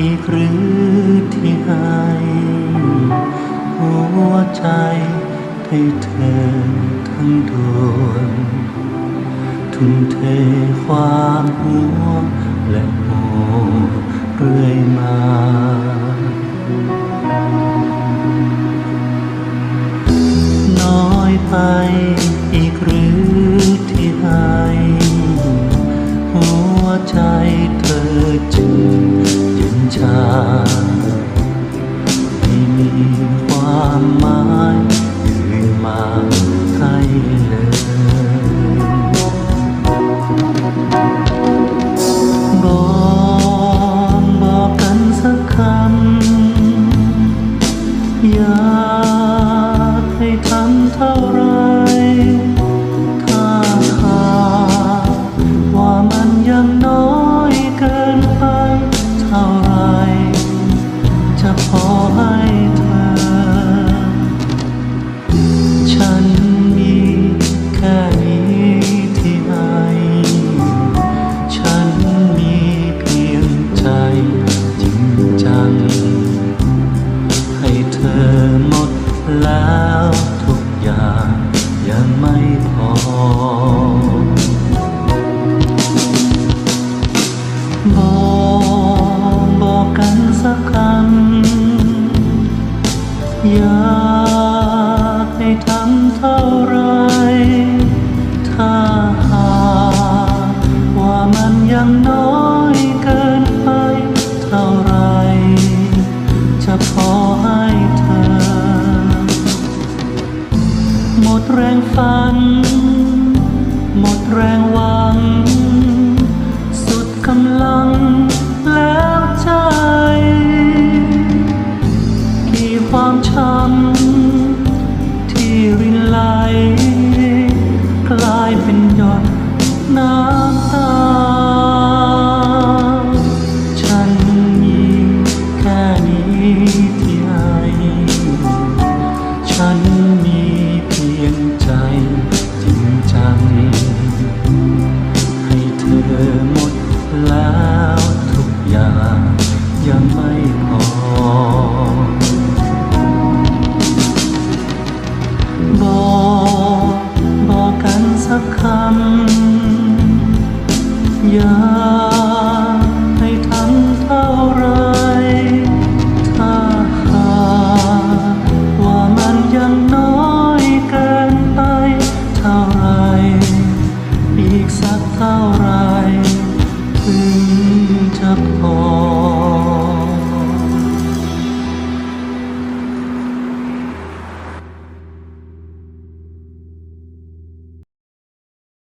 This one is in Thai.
อีกหรือที่ให้หัวใจให้เธอทั้งดวงทุ่มเทความห่วงและโมเรื่อยมาน้อยไปากให้ทำเท่าไรถ้าหากว่ามันยังน้อยเกินไปเท่าไรจะพอให้เธอ ทำเท่าไร ถ้าหากว่ามันยังน้อยเกินไป เท่าไร จะพอให้เธอ หมดแรงฝัน หมดแรงหวัง สุดกำลังแล้วใจ กี่ความช้ำ จะไม่พอ บอก